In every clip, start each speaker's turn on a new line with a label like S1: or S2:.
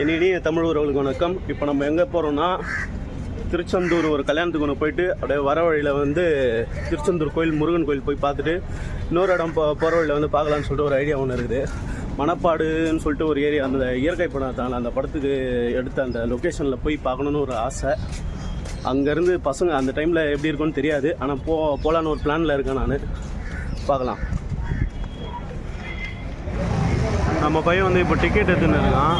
S1: என் இனிய தமிழ் உறவுகளுக்கு வணக்கம். இப்போ நம்ம எங்கே போகிறோம்னா திருச்செந்தூர் ஒரு கல்யாணத்துக்கு ஒன்று போயிட்டு அப்படியே வர வழியில் வந்து திருச்செந்தூர் கோயில் முருகன் கோயில் போய் பார்த்துட்டு இன்னொரு இடம் போ போகிற வழியில் வந்து பார்க்கலான்னு சொல்லிட்டு ஒரு ஐடியா ஒன்று இருக்குது. மணப்பாடுன்னு சொல்லிட்டு ஒரு ஏரியா அந்த இயற்கை படம் தான் அந்த படத்துக்கு எடுத்த அந்த லொக்கேஷனில் போய் பார்க்கணுன்னு ஒரு ஆசை. அங்கேருந்து பசங்க அந்த டைமில் எப்படி இருக்கும்னு தெரியாது. ஆனால் போ போகலான்னு ஒரு பிளானில் இருக்கேன் நான். பார்க்கலாம். நம்ம பையன் வந்து இப்போ டிக்கெட் எடுத்துன்னு இருக்கான்.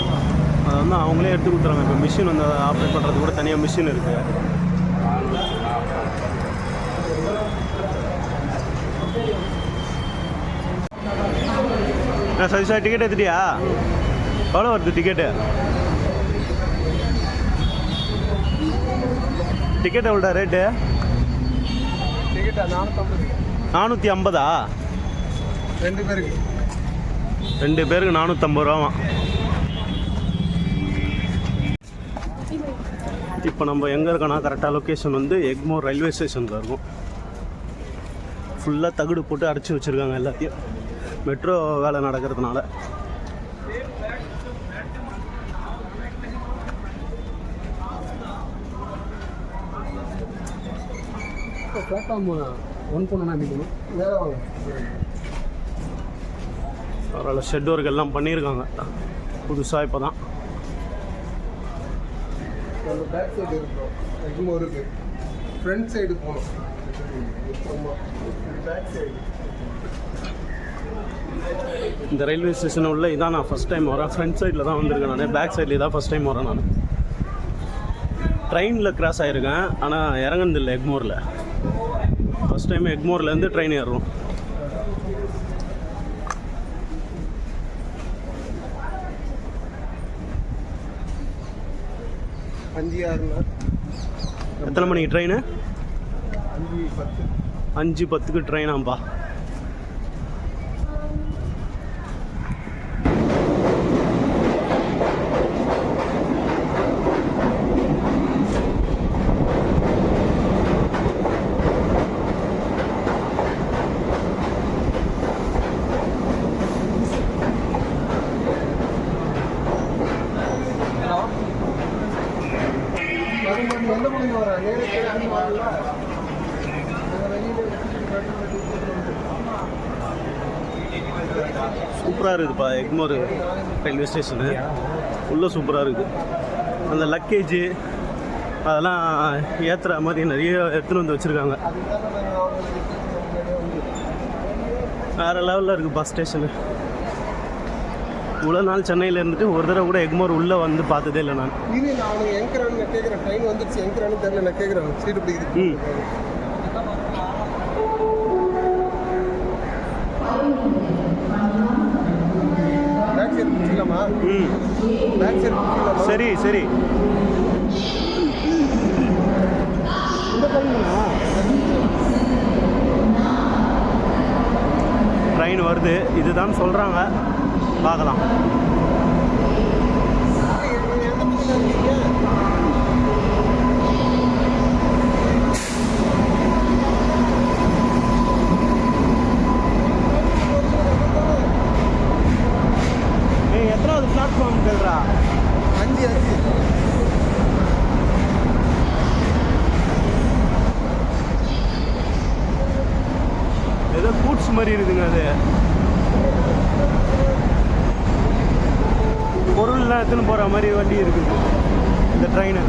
S1: அதை வந்து அவங்களே எடுத்து கொடுத்துறாங்க. இப்போ மிஷின் வந்து அதை ஆப்ரேட் பண்ணுறது கூட தனியாக மிஷின் இருக்குது சரி சார் டிக்கெட் எடுத்துட்டியா? எவ்வளோ வருது டிக்கெட்டு டிக்கெட் எவ்வளோடா ரேட்டு நானூற்றி ஐம்பதா?
S2: ரெண்டு பேருக்கு.
S1: ரெண்டு பேருக்கு நானூற்றம்பது ரூபாவாம் இப்போ நம்ம எங்கே இருக்கோன்னா கரெக்டாக லொக்கேஷன் வந்து எக்மோர் ரயில்வே ஸ்டேஷனில் இருக்கும். ஃபுல்லாக தகுடு போட்டு அடைச்சி வச்சுருக்காங்க எல்லாத்தையும். மெட்ரோ வேலை நடக்கிறதுனால.
S2: பிளாட்ஃபார்ம் ஒன் பண்ணணும் வாங்க.
S1: பரவாயில்ல ஷெட் ஒர்க் எல்லாம் பண்ணியிருக்காங்க. புதுசாக இப்போ தான்
S2: நம்ம பேக் சைடு இருக்கிறோம் எக்மோ இருக்கு. ஃப்ரண்ட் சைடு போகணும். பேக் சைடு
S1: இந்த ரயில்வே ஸ்டேஷன் உள்ள இதான் நான் ஃபஸ்ட் டைம் வரேன் ஃப்ரண்ட் சைடில் தான் வந்திருக்கேன் நான். பேக் சைடில் தான் ஃபஸ்ட் டைம் வரேன் நான். ட்ரெயினில் கிராஸ் ஆகிருக்கேன் ஆனால் இறங்குனதில்லை எக்மோரில் ஃபஸ்ட் டைம் எக்மோர்லேருந்து ட்ரெயின் ஏறுறோம்.
S2: அஞ்சு ஆறுனா
S1: எத்தனை மணிக்கு ட்ரெயின்
S2: அஞ்சு பத்து.
S1: அஞ்சு பத்துக்கு ட்ரெயினாம்பா சூப்பராக இருக்குதுப்பா எக்மோர் ரயில்வே ஸ்டேஷனு. உள்ளே சூப்பராக இருக்குது. அந்த லக்கேஜு அதெல்லாம் ஏற்றுற மாதிரி நிறைய எடுத்துன்னு வந்து வச்சுருக்காங்க. வேறு லெவலில் இருக்குது பஸ் ஸ்டேஷனு. இவ்வளோ நாள் சென்னையில் இருந்துட்டு ஒரு தடவை கூட எக்மோர் உள்ளே வந்து பார்த்ததே இல்லை நான்.
S2: இது நான் கேட்குறேன் ட்ரெயின் வந்துருச்சு. எங்கரான்னு தெரியல நான் கேட்குறேன் சீட்டு பிடிக்குது
S1: ம்
S2: பேக் சைடு பிடிச்சிக்கலாமா
S1: ம்
S2: பேக் சைடு பிடிச்சிக்கலாமா
S1: சரி சரி. ட்ரெயின் வருது. இதுதான் சொல்கிறாங்க பார்க்கலாம்
S2: எந்த பக்கத்தில் இருக்கீங்க
S1: ஏய் எத்தனாவது பிளாட்ஃபார்ம் கேள்றா
S2: அஞ்சு அஞ்சு
S1: ஏதோ கூட்ஸ் மாதிரி இருக்குங்க அது. பொருள்லாம் எடுத்துன்னு போகிற மாதிரி வண்டி இருக்குது. இந்த ட்ரெயினு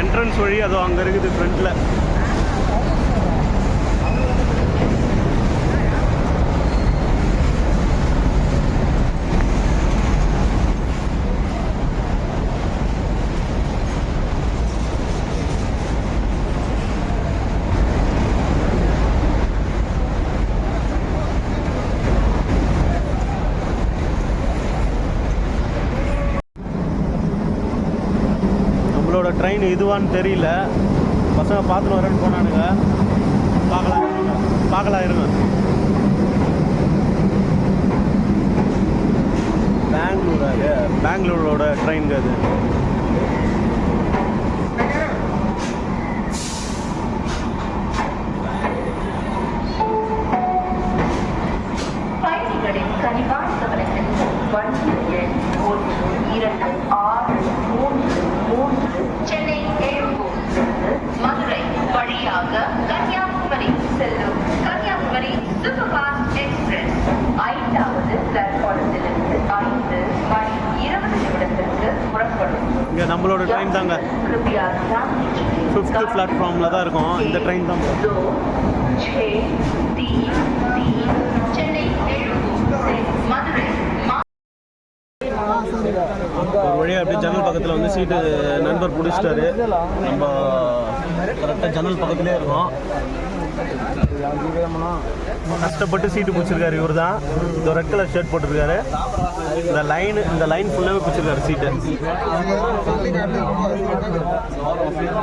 S1: என்ட்ரன்ஸ் வழி அதோ அங்கே இருக்குது ஃப்ரண்ட்டில் நம்மளோட ட்ரெயின் இதுவான்னு தெரியல. பசங்க பார்த்துட்டு வரேன்னு போனானுங்க. பார்க்கலாம் இருங்க. பார்க்கலாம் இருங்க. பெங்களூர் அது பெங்களூரோட ட்ரெயின் அது. சென்ட்ரல் பிளாட்ஃபார்மில் தான் இருக்கும். இந்த ட்ரெயின் தான். ஒரு வழியாக அப்படியே ஜன்னல் பக்கத்தில் வந்து சீட்டு நண்பர் பிடிச்சிட்டாரு. நம்ம கரெக்டாக ஜன்னல் பக்கத்துலேயே இருக்கோம். கஷ்டப்பட்டு சீட்டு பிடிச்சிருக்காரு இவர் தான் இந்த ரெட் கலர் ஷர்ட் போட்டிருக்காரு. இந்த லைன் இந்த லைன் ஃபுல்லாகவே பிடிச்சிருக்காரு சீட்டு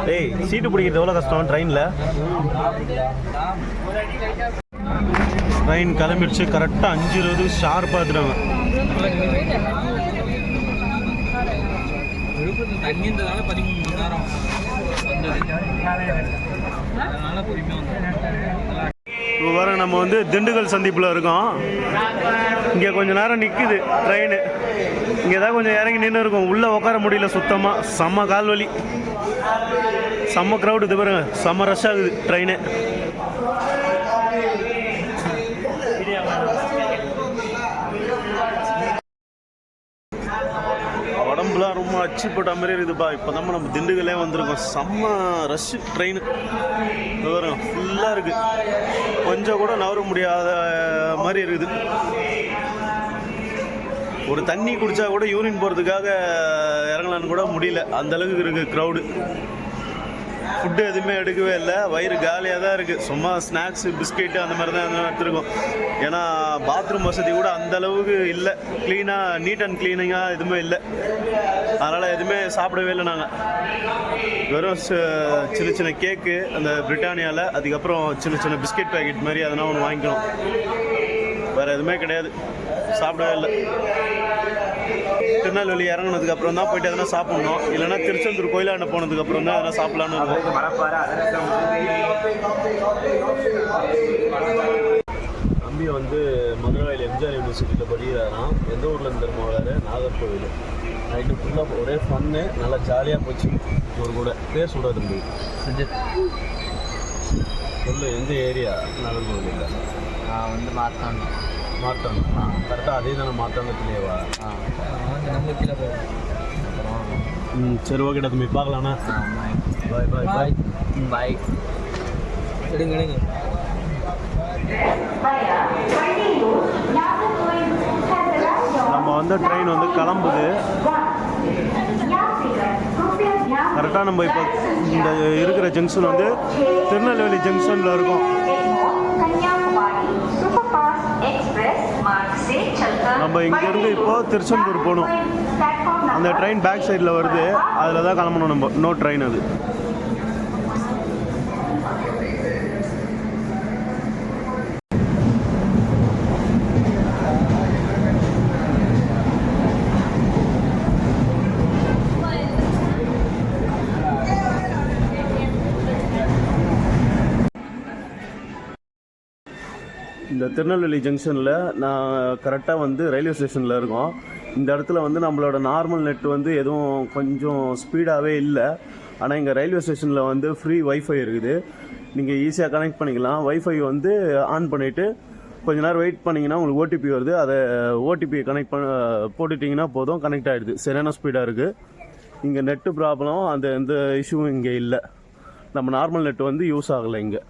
S1: டேய் சீட்டு பிடிக்கிறது எவ்வளோ கஷ்டம்? ட்ரெயினில் ட்ரெயின் கிளம்பிடுச்சு. கரெக்டாக அஞ்சு இருபது ஷார்ப்பாக எடுத்துட்டாங்க.
S3: தண்ணி இருந்ததால பதிமூணு மணி நேரம் வந்தது அதனால பொறுமையாக வந்தோம்
S1: இப்போ வர நம்ம வந்து திண்டுக்கல் சந்திப்பில் இருக்கோம். இங்கே கொஞ்சம் நேரம் நிற்குது ட்ரெயின் இங்கே தான் கொஞ்சம் இறங்கி நின்று இருக்கும். உள்ளே உட்கார முடியல சுத்தமாக செம்ம கால் வலி. செம்ம க்ரௌடு இது பாருங்க. செம்ம ரஷ் ஆகுது ட்ரெயினு சும்மா அச்சு போட்ட மாதிரி இருக்குதுப்பா இப்போ தான் நம்ம திண்டுக்கல்லே வந்திருக்கோம். செம்ம ரஷ் ட்ரெயின் வரும் ஃபுல்லாக இருக்குது கொஞ்சம் கூட நவர முடியாத மாதிரி இருக்குது. ஒரு தண்ணி குடித்தா கூட யூரின் போகிறதுக்காக இறங்கலான்னு கூட முடியல. அந்த அளவுக்கு இருக்குது க்ரௌடு ஃபுட்டு எதுவுமே எடுக்கவே இல்லை. வயிறு காலியாக தான் இருக்குது சும்மா ஸ்நாக்ஸ் பிஸ்கெட்டு அந்த மாதிரி தான் எதுவும் எடுத்துருக்கோம். ஏன்னா பாத்ரூம் வசதி கூட அந்த அளவுக்கு இல்லை. க்ளீனாக நீட் அண்ட் க்ளீனிங்காக எதுவுமே இல்லை. அதனால் எதுவுமே சாப்பிடவே இல்லை நாங்கள் வெறும் ச- சின்ன சின்ன கேக்கு அந்த பிரிட்டானியாவில் அதுக்கப்புறம் சின்ன சின்ன பிஸ்கெட் பேக்கெட் மாதிரி அதெல்லாம் ஒன்று வாங்கிக்கணும். வேறு எதுவுமே கிடையாது. சாப்பிடவே இல்லை. திருநெல்வேலி இறங்குனதுக்கு அப்புறம் தான் போயிட்டு எதனா சாப்பிடணும். இல்லைன்னா திருச்செந்தூர் கோயிலாண்ட போனதுக்கு அப்புறம் தான் எதனா சாப்பிடலான்னு இருக்கும் தம்பி வந்து மதுரையில் எம்ஜிஆர் யூனிவர்சிட்டியில் படிக்கிறாராம். எந்த ஊரில் இருந்து தெரியுமா வராரு நாகர்கோவில். நைட்டு ஃபுல்லாக ஒரே ஃபன்னு நல்லா ஜாலியாக போச்சு. ஒரு கூட. பேர் சொல்கிறா தம்பி.
S3: சுஜித்
S1: சொல்லு எந்த ஏரியா நாகர்கோவில்
S3: நான் வந்து மாற்றான்
S1: மாற்றம் கரெக்டாக அதே தானே மாற்றங்கத்துலேயேவா
S3: ஆ. நம்ம கீழே போவோம்
S1: ம் சரி ஓகேடா தம்பி பார்க்கலாண்ணா பாய் பாய் பாய்
S3: பாய் எடுங்க எடுங்க.
S1: நம்ம வந்த ட்ரெயின் வந்து கிளம்புது. கரெக்டாக நம்ம இப்போ இந்த இருக்கிற ஜங்ஷன் வந்து திருநெல்வேலி ஜங்ஷனில் இருக்கோம். நம்ம இங்கேருந்து இப்போ திருச்செந்தூர் போகணும். அந்த ட்ரெயின் பேக் சைடில் வருது. அதில் தான் கிளம்பணும் நம்ம. நோ ட்ரெயின் அது. இந்த திருநெல்வேலி ஜங்ஷனில் நான் கரெக்டாக வந்து ரயில்வே ஸ்டேஷனில் இருக்கோம். இந்த இடத்துல வந்து நம்மளோட நார்மல் நெட் வந்து எதுவும் கொஞ்சம் ஸ்பீடாகவே இல்லை. ஆனால் இங்கே ரயில்வே ஸ்டேஷனில் வந்து ஃப்ரீ வைஃபை இருக்குது. நீங்கள் ஈஸியாக கனெக்ட் பண்ணிக்கலாம். ஒய்ஃபை வந்து ஆன் பண்ணிவிட்டு கொஞ்ச நேரம் வெயிட் பண்ணிங்கன்னா உங்களுக்கு ஓடிபி வருது. அதை ஓடிபியை கனெக்ட் பண்ண போட்டுட்டிங்கன்னா போதும் கனெக்ட் ஆகிடுது சரியான ஸ்பீடாக இருக்குது இங்கே நெட்டு ப்ராப்ளம் அந்த எந்த இஷ்யூவும் இங்கே இல்லை. நம்ம நார்மல் நெட் வந்து யூஸ் ஆகலை இங்கே.